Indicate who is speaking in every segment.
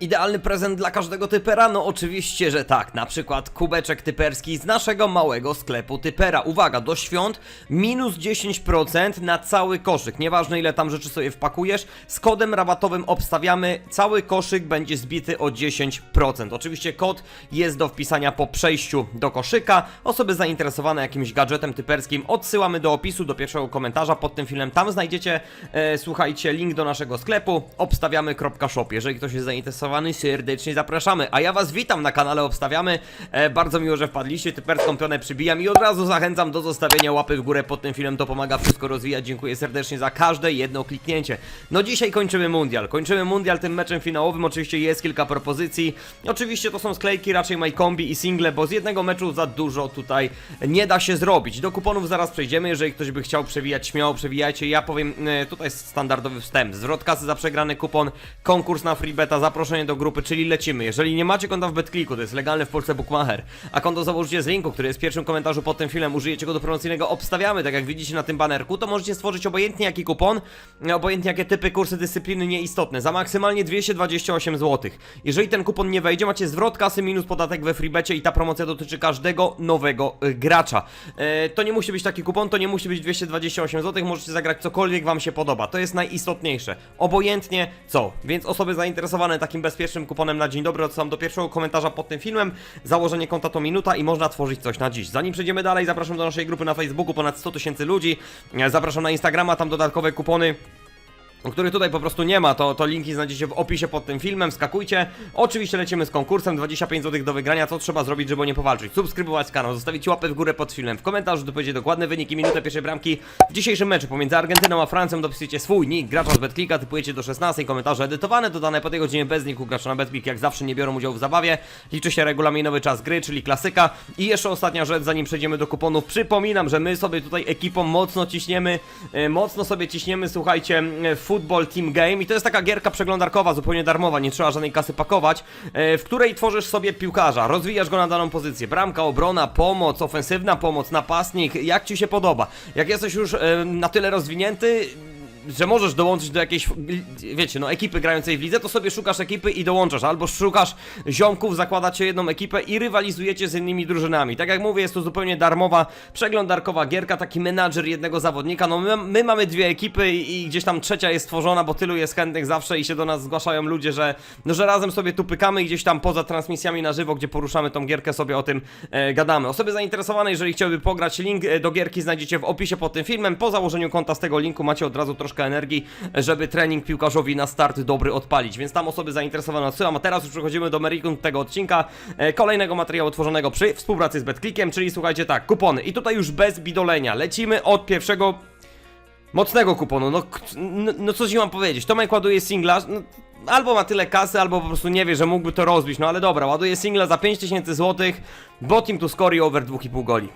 Speaker 1: Idealny prezent dla każdego typera? No oczywiście, że tak. Na przykład kubeczek typerski z naszego małego sklepu typera. Uwaga, do świąt minus 10% na cały koszyk. Nieważne ile tam rzeczy sobie wpakujesz. Z kodem rabatowym obstawiamy, cały koszyk będzie zbity o 10%. Oczywiście kod jest do wpisania po przejściu do koszyka. Osoby zainteresowane jakimś gadżetem typerskim odsyłamy do opisu, do pierwszego komentarza pod tym filmem. Tam znajdziecie, e, słuchajcie, link do naszego sklepu obstawiamy.shop. Jeżeli ktoś jest zainteresowany, serdecznie zapraszamy. A ja was witam na kanale Obstawiamy. E, bardzo miło, że wpadliście. Typerską pionę przybijam i od razu zachęcam do zostawienia łapy w górę pod tym filmem. To pomaga wszystko rozwijać. Dziękuję serdecznie za każde jedno kliknięcie. No dzisiaj kończymy mundial. Kończymy mundial tym meczem finałowym. Oczywiście jest kilka propozycji. Oczywiście to są sklejki, raczej my kombi i single, bo z jednego meczu za dużo tutaj nie da się zrobić. Do kuponów zaraz przejdziemy. Jeżeli ktoś by chciał przewijać, śmiało przewijajcie. Ja powiem, e, tutaj jest standardowy wstęp. Zwrot kasy za przegrany kupon, konkurs na freebeta, zaproszenie do grupy, czyli lecimy. Jeżeli nie macie konta w BetClicku, to jest legalny w Polsce bookmacher, a konto założycie z linku, który jest w pierwszym komentarzu pod tym filmem, użyjecie go do promocyjnego, obstawiamy, tak jak widzicie na tym banerku, to możecie stworzyć obojętnie jaki kupon, obojętnie jakie typy, kursy, dyscypliny nieistotne, za maksymalnie 228 zł. Jeżeli ten kupon nie wejdzie, macie zwrot kasy minus podatek we freebecie i ta promocja dotyczy każdego nowego y, gracza. E, to nie musi być taki kupon, to nie musi być 228 zł, możecie zagrać cokolwiek wam się podoba, to jest najistotniejsze. Obojętnie co, więc osoby zainteresowane takim bezpiecznym kuponem na dzień dobry odsyłam do pierwszego komentarza pod tym filmem. Założenie konta to minuta i można tworzyć coś na dziś. Zanim przejdziemy dalej, zapraszam do naszej grupy na Facebooku, ponad 100 tysięcy ludzi. Zapraszam na Instagrama, tam dodatkowe kupony których tutaj po prostu nie ma, to, to linki znajdziecie w opisie pod tym filmem, skakujcie. Oczywiście lecimy z konkursem, 25 zł do wygrania, co trzeba zrobić, żeby nie powalczyć? Subskrybować kanał, zostawić łapę w górę pod filmem, w komentarzu dopowiedzieć dokładne wyniki, minutę pierwszej bramki w dzisiejszym meczu pomiędzy Argentyną a Francją, dopisujecie swój nick, gracza z BetClicka, typujecie do 16, komentarze edytowane, dodane po tej godzinie bez niku, gracza na BetClick jak zawsze nie biorą udziału w zabawie, liczy się regulaminowy czas gry, czyli klasyka i jeszcze ostatnia rzecz, zanim przejdziemy do kuponów, przypominam, że my sobie tutaj ekipą mocno ciśniemy, e, mocno sobie ciśniemy, słuchajcie, e, Football Team Game i to jest taka gierka przeglądarkowa, zupełnie darmowa, nie trzeba żadnej kasy pakować, e, w której tworzysz sobie piłkarza, rozwijasz go na daną pozycję, bramka, obrona, pomoc, ofensywna pomoc, napastnik, jak ci się podoba. Jak jesteś już e, na tyle rozwinięty, że możesz dołączyć do jakiejś, wiecie, no ekipy grającej w lidze, to sobie szukasz ekipy i dołączasz, albo szukasz ziomków, zakładacie jedną ekipę i rywalizujecie z innymi drużynami. Tak jak mówię, jest to zupełnie darmowa, przeglądarkowa gierka, taki menadżer jednego zawodnika, no my, my mamy dwie ekipy i, i gdzieś tam trzecia jest stworzona, bo tylu jest chętnych zawsze i się do nas zgłaszają ludzie, że, no, że razem sobie tu pykamy i gdzieś tam poza transmisjami na żywo, gdzie poruszamy tą gierkę, sobie o tym e, gadamy. Osoby zainteresowane, jeżeli chciałyby pograć, link do gierki znajdziecie w opisie pod tym filmem. Po założeniu konta z tego linku macie od razu troszkę energii, żeby trening piłkarzowi na start dobry odpalić, więc tam osoby zainteresowane odsyłam. A teraz już przechodzimy do meritum tego odcinka, e, kolejnego materiału tworzonego przy współpracy z BetClickiem, czyli słuchajcie tak, kupony. I tutaj już bez bidolenia, lecimy od pierwszego mocnego kuponu, no, no, no co ci mam powiedzieć, Tomek ładuje singla, no, albo ma tyle kasy, albo po prostu nie wie, że mógłby to rozbić, no ale dobra, ładuje singla za 5000 zł, bo team to score i over 2,5 goli.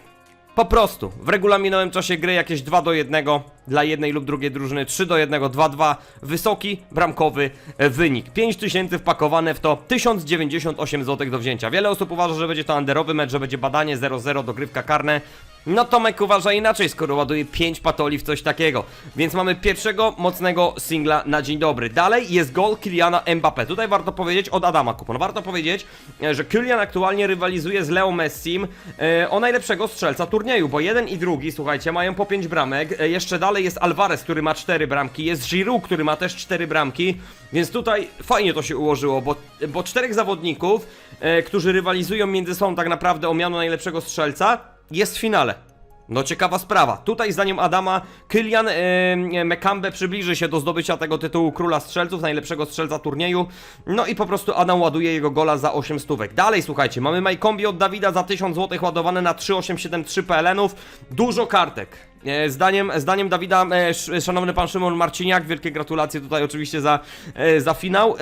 Speaker 1: Po prostu, w regulaminowym czasie gry jakieś 2 do 1 dla jednej lub drugiej drużyny, 3 do 1, 2-2, wysoki, bramkowy e, wynik. 5000 wpakowane w to, 1098 zł do wzięcia. Wiele osób uważa, że będzie to underowy mecz, że będzie badanie 0-0, dogrywka karne. No Tomek uważa inaczej, skoro ładuje 5 patoli w coś takiego. Więc mamy pierwszego mocnego singla na dzień dobry. Dalej jest gol Kyliana Mbappé. Tutaj warto powiedzieć od Adama Kupon. Warto powiedzieć, e, że Kylian aktualnie rywalizuje z Leo Messim e, o najlepszego strzelca turnieju, bo jeden i drugi, słuchajcie, mają po 5 bramek. Jeszcze dalej jest Alvarez, który ma 4 bramki, jest Giroud, który ma też 4 bramki, więc tutaj fajnie to się ułożyło, bo, bo czterech zawodników, e, którzy rywalizują między sobą tak naprawdę o miano najlepszego strzelca, jest w finale. No ciekawa sprawa. Tutaj zdaniem Adama Kylian e, Mekambe przybliży się do zdobycia tego tytułu króla strzelców, najlepszego strzelca turnieju. No i po prostu Adam ładuje jego gola za 8 stówek. Dalej słuchajcie, mamy Majkombi od Dawida za 1000 zł ładowane na 3873 PLN-ów. Dużo kartek. E, Zdaniem, zdaniem Dawida, e, sz- szanowny pan Szymon Marciniak, wielkie gratulacje tutaj oczywiście za, e, za finał.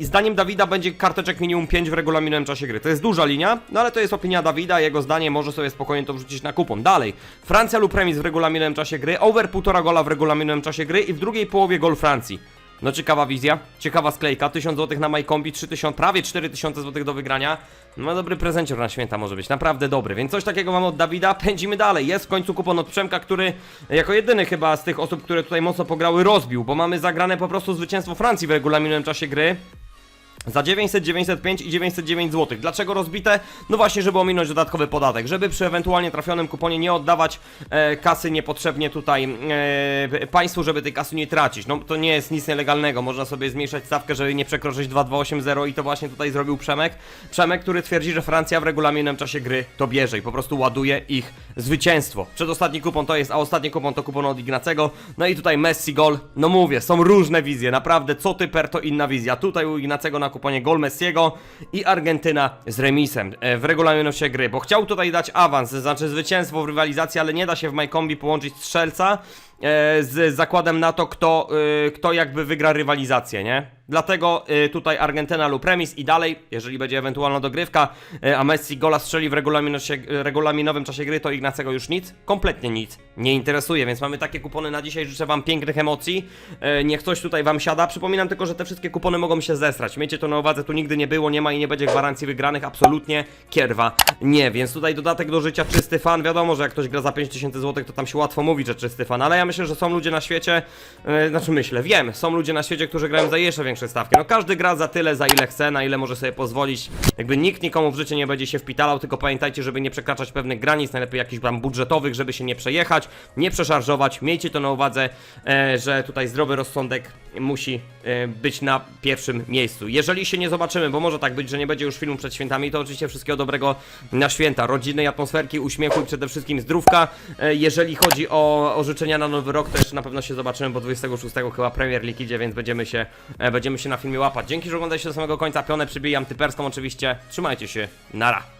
Speaker 1: Zdaniem Dawida będzie karteczek minimum 5 w regulaminowym czasie gry. To jest duża linia, no ale to jest opinia Dawida, jego zdanie może sobie spokojnie to wrzucić na kupon. Dalej, Francja lub remis w regulaminowym czasie gry, over 1,5 gola w regulaminowym czasie gry i w drugiej połowie gol Francji. No ciekawa wizja, ciekawa sklejka, 1000 zł na MyCombi, 3000, prawie 4000 zł do wygrania. No dobry prezencior na święta może być, naprawdę dobry, więc coś takiego mamy od Dawida, pędzimy dalej. Jest w końcu kupon od Przemka, który jako jedyny chyba z tych osób, które tutaj mocno pograły rozbił, bo mamy zagrane po prostu zwycięstwo Francji w regulaminowym czasie gry. Za 900, 905 i 909 zł. Dlaczego rozbite? No właśnie, żeby ominąć dodatkowy podatek, żeby przy ewentualnie trafionym kuponie nie oddawać e, kasy niepotrzebnie tutaj e, państwu, żeby tej kasy nie tracić. No to nie jest nic nielegalnego, można sobie zmniejszać stawkę, żeby nie przekroczyć 2280 i to właśnie tutaj zrobił Przemek. Przemek, który twierdzi, że Francja w regulaminem czasie gry to bierze i po prostu ładuje ich zwycięstwo. Przedostatni kupon to jest, a ostatni kupon to kupon od Ignacego. No i tutaj Messi gol. No mówię, są różne wizje, naprawdę co typer to inna wizja. Tutaj u Ignacego na kuponie gol Messiego i Argentyna z remisem e, w regulaminie gry, bo chciał tutaj dać awans, znaczy zwycięstwo w rywalizacji, ale nie da się w MyCombi połączyć strzelca e, z zakładem na to, kto, e, kto jakby wygra rywalizację, nie? Dlatego e, tutaj Argentyna lub remis i dalej, jeżeli będzie ewentualna dogrywka, e, a Messi gola strzeli w regulaminosie- regulaminowym czasie gry, to Ignacego już nic, kompletnie nic nie interesuje, więc mamy takie kupony na dzisiaj, życzę wam pięknych emocji, niech coś tutaj wam siada, przypominam tylko, że te wszystkie kupony mogą się zesrać, miejcie to na uwadze, tu nigdy nie było, nie ma i nie będzie gwarancji wygranych, absolutnie, kierwa, nie, więc tutaj dodatek do życia, czysty fan, wiadomo, że jak ktoś gra za 5000 zł, to tam się łatwo mówi, że czysty fan, ale ja myślę, że są ludzie na świecie, znaczy myślę, wiem, są ludzie na świecie, którzy grają za jeszcze większe stawki, no każdy gra za tyle, za ile chce, na ile może sobie pozwolić, jakby nikt nikomu w życie nie będzie się wpitalał, tylko pamiętajcie, żeby nie przekraczać pewnych granic, najlepiej jakichś tam budżetowych, żeby się nie przejechać, nie przeszarżować, miejcie to na uwadze, e, że tutaj zdrowy rozsądek musi e, być na pierwszym miejscu. Jeżeli się nie zobaczymy, bo może tak być, że nie będzie już filmu przed świętami, to oczywiście wszystkiego dobrego na święta, rodzinnej atmosferki, uśmiechu i przede wszystkim zdrówka. E, jeżeli chodzi o, o życzenia na nowy rok, to jeszcze na pewno się zobaczymy, bo 26 chyba Premier League idzie, więc będziemy się, e, będziemy się na filmie łapać. Dzięki, że oglądaliście do samego końca, pionę przybijam typerską oczywiście, trzymajcie się, nara.